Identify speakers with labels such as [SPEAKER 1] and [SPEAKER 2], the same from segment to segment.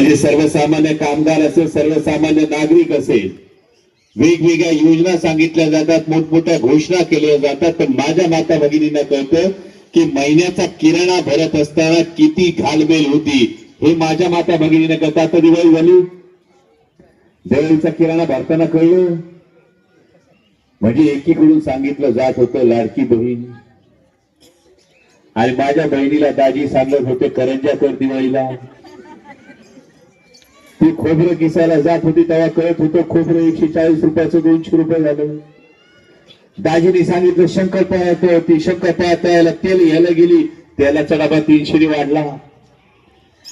[SPEAKER 1] म्हणजे सर्वसामान्य कामगार असेल सर्वसामान्य नागरिक असेल वेगवेगळ्या योजना सांगितल्या जातात मोठमोठ्या घोषणा केल्या जातात. पण माझ्या माता भगिनींना कळतं की महिन्याचा किराणा भरत असताना किती घालमेल होती हे माझ्या माता भगिनीने करता आता दिवाळी झाली. दिवाळीचा किराणा भरताना कळलं. म्हणजे एकीकडून सांगितलं जात होतं लाडकी बहीण. आणि माझ्या बहिणीला दाजी सांगत होते करंजा कर दिवाळीला. ती खोबरं किसायला जात होती तेव्हा कळत होतं खोबरं एकशे चाळीस रुपयाचं दोनशे रुपये झालं. दाजीने सांगितलं शंकरपाळ्या येतो ती शंकरपाळ्या तयाला तेल घ्यायला गेली तेलाचा डबा तीनशे वाढला.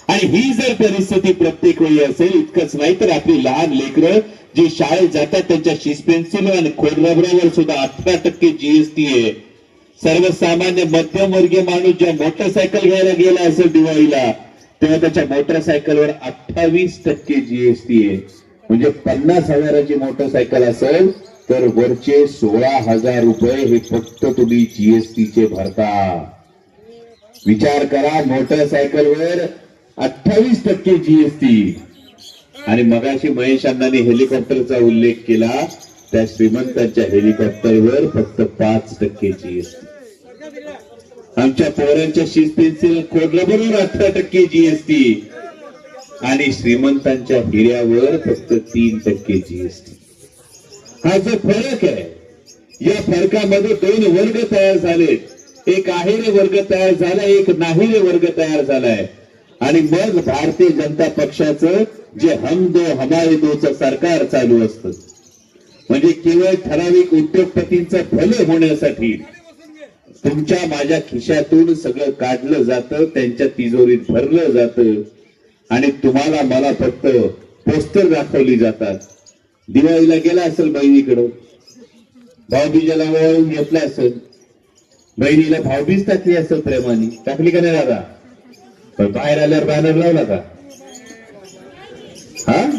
[SPEAKER 1] आणि ही जर परिस्थिती प्रत्येक वेळी असेल इतकंच नाही तर आपली लहान लेकरं जी शाळेत जातात त्यांच्या शिस पेन्सिल आणि खोडरबरावर सुद्धा अठरा टक्के जीएसटी आहे. सर्वसामान्य मध्यमवर्गीय माणूस ज्या मोटरसायकल घ्यायला गेला असेल दिवाळीला तेव्हा त्याच्या मोटरसायकलवर अठ्ठावीस टक्के जीएसटी आहे. म्हणजे पन्नास हजाराची मोटरसायकल असेल तर वरचे सोळा हजार रुपये हे फक्त तुम्ही जीएसटीचे भरता. विचार करा मोटरसायकलवर अठ्ठावीस टक्के जीएसटी आणि मगाशी महेश अण्णांनी हेलिकॉप्टरचा उल्लेख केला त्या श्रीमंतांच्या हेलिकॉप्टरवर फक्त पाच टक्के जीएसटी आमच्या पोरांच्या शीस खोडलं बरोबर अठरा टक्के जीएसटी आणि श्रीमंतांच्या हिऱ्यावर फक्त तीन टक्के जीएसटी हा जो फरक आहे या फरकामध्ये दोन वर्ग तयार झाले एक आहेरे वर्ग तयार झाला एक नाहीरे वर्ग तयार झालाय. आणि मग भारतीय जनता पक्षाचं जे हम दो हमारे दोचं सरकार चालू असतं. म्हणजे केवळ ठराविक उद्योगपतींचं भलं होण्यासाठी तुमच्या माझ्या खिशातून सगळं काढलं जातं त्यांच्या तिजोरीत भरलं जातं. आणि तुम्हाला मला फक्त पोस्टर दाखवली जातात. दिवाळीला गेला असेल बहिणीकडं. भाऊबीजाला वळून घेतला असेल. बहिणीला भाऊबीज टाकली असेल प्रेमाने. टाकली का नाही दादा? पण बाहेर आल्यावर बॅनर लावला का? हा?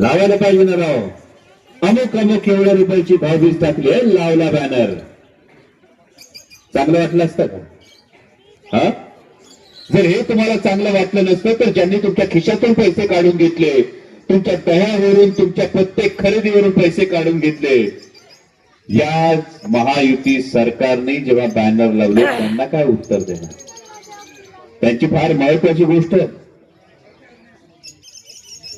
[SPEAKER 1] लावायला पाहिजे ना राव. अमुक अमुक एवढ्या रुपयाची भाऊबीज टाकली लावला बॅनर चांगलं वाटलं असतं का? हा? जर हे तुम्हाला चांगलं वाटलं नसतं तर ज्यांनी तुमच्या खिशातून पैसे काढून घेतले तुमच्या दह्यावरून तुमच्या प्रत्येक खरेदीवरून पैसे काढून घेतले या महायुती सरकारने जेव्हा बॅनर लावले त्यांना काय उत्तर देणार? त्यांची फार महत्वाची गोष्ट.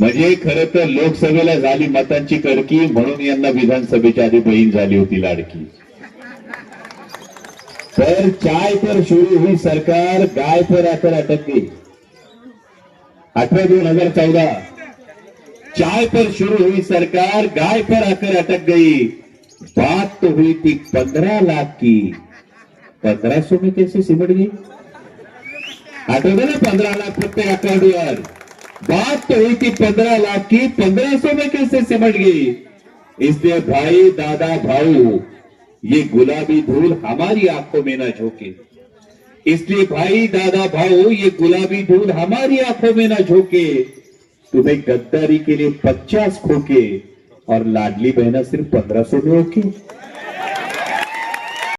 [SPEAKER 1] म्हणजे खर तर लोकसभेला झाली मतांची कडकी म्हणून यांना विधानसभेच्या आधी बहीण झाली होती लाडकी. पर चाय पर शुरू हुई सरकार, गाय पर आकर अटक गई। अठारह दोन हज़ार चौदह, चाय पर शुरू हुई सरकार, गाय पर आकर अटक गई। बात तो हुई थी पंद्रह लाख की। पंद्रह सौ में कैसे सिमट गई? आठवतं ना पंद्रह लाख रुपए प्रत्येक अकाउंटवर बात तो हुई थी पंद्रह लाख की, पंद्रह सौ में कैसे सिमट गई? इसलिए भाई, दादा, भाऊ ये गुलाबी धूल हमारी आँखों में ना झोंके। इसलिए भाई, दादा, भाऊ, ये गुलाबी धूल हमारी आँखों में ना झोंके। तुम्हें गद्दारी के लिए पचास खोके और लाडली बहना सिर्फ़ पंद्रह सौ में ओके